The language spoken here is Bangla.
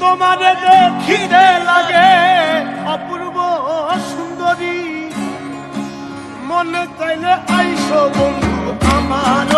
তোমার দেখিতে লাগে অপূর্ব সুন্দরী। মনে চাইলে আইসো বন্ধু আমার